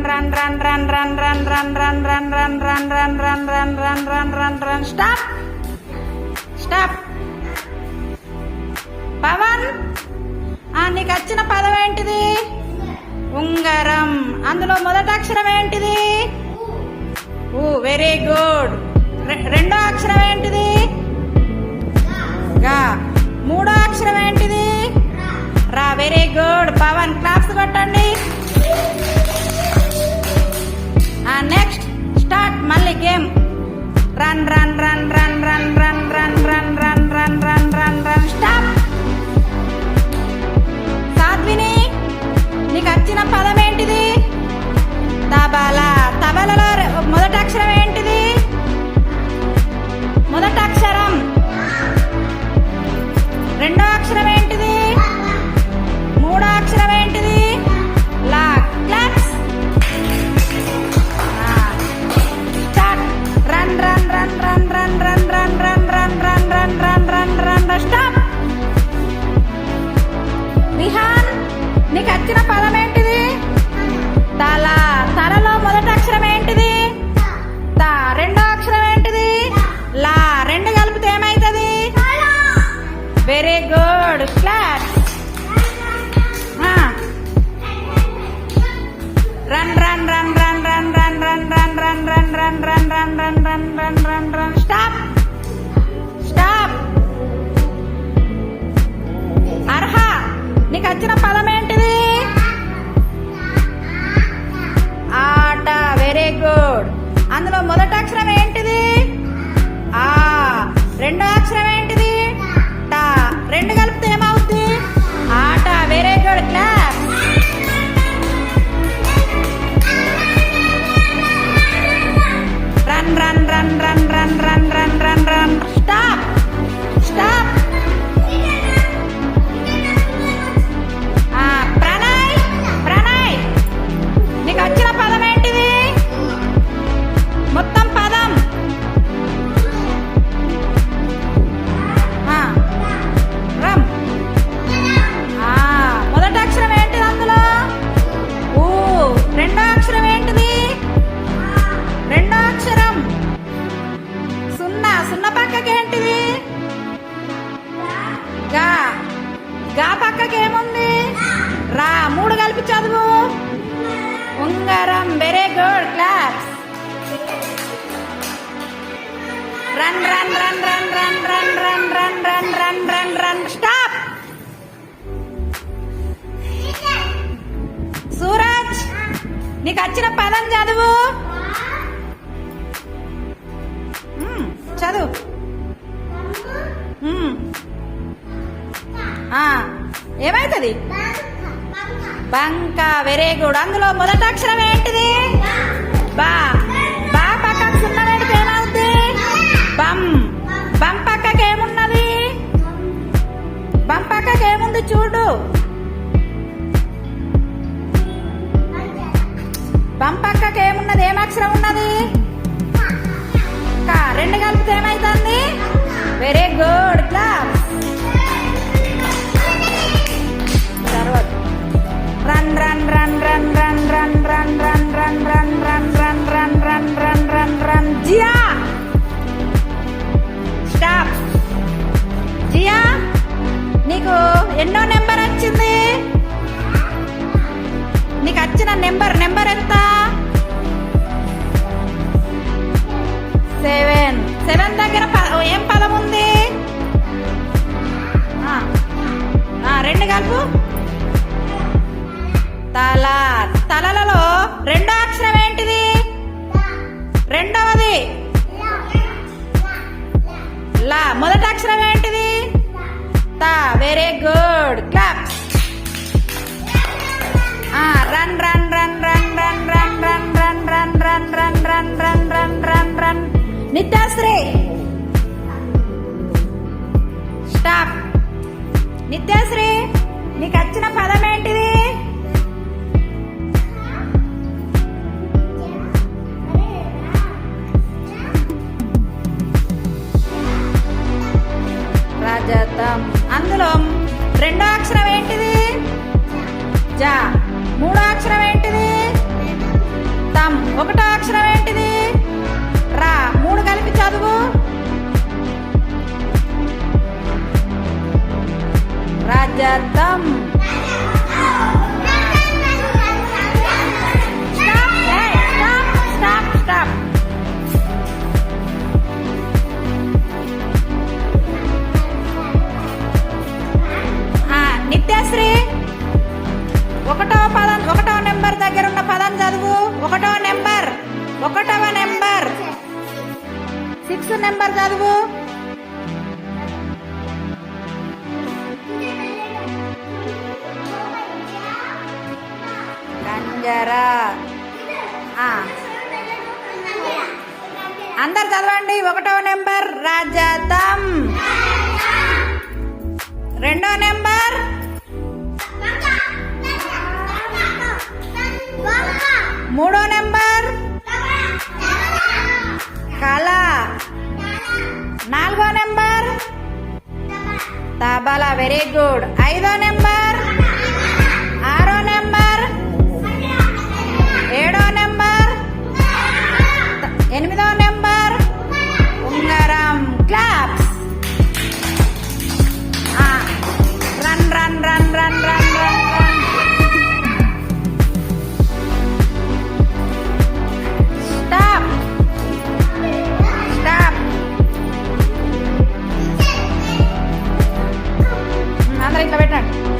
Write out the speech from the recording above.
run, run, run, run, run, run, run, run, run, run, run, run, run, run, run, run, run, run. Stop. Stop. Pawan నీకు వచ్చిన పదం ఏంటిది ఉంగరం అందులో మొదటి అక్షరం ఏంటిది ఊ వెరీ గుడ్ రెండో అక్షరం ఏంటిది గా మూడో అక్షరం ఏంటిది రా వెరీ గుడ్ పవన్ క్లాప్స్ కొట్టండి Malik game. Run, run, run, run, run, run. run, run, run, run, run. Stop! Stop! Arha నీకు వచ్చిన పదమే కలిపి చదువు ఉంగరం very good claps run run run run run run run run run run run run stop Suraj నీకు వచ్చిన పదం చదువు చదువు ఏమైతుంది బంక వెరీ గుడ్ అందులో మొదటి అక్షరం ఏంటిది? బా. బా పక్కకు సున్నా పెడితే ఏమవుద్ది? బం. బం పక్కకి ఏమున్నది బం పక్కకి ఏముంది చూడు. బం పక్కకి ఏమున్నది ఏం అక్షరం ఉన్నది? రెండు కలిపితే ఏమైతుంది? Very good class. జియా నీకు ఎన్నో నెంబర్ వచ్చింది? నీకు వచ్చిన నెంబర్ నెంబర్ ఎంత? సెవెన్. సెవెన్ దగ్గర ఏం పదం ఉంది? రెండు కలుపు. తల తలలలో రెండో అక్షరం Very good. Claps. Ah, run, run. మూడో అక్షరం ఏంటిది? తమ్. ఒకటో అక్షరం ఏంటిది? రా. మూడు కలిపి చదువు. రాజతం సిక్స్ నెంబర్ చదువు. రంజరా అందరు చదవండి. ఒకటో నెంబర్ రాజతం రెండో నెంబర్. మూడో నెంబర్ వెరీ గుడ్ ఐదో నెంబర్. Isla Bernal.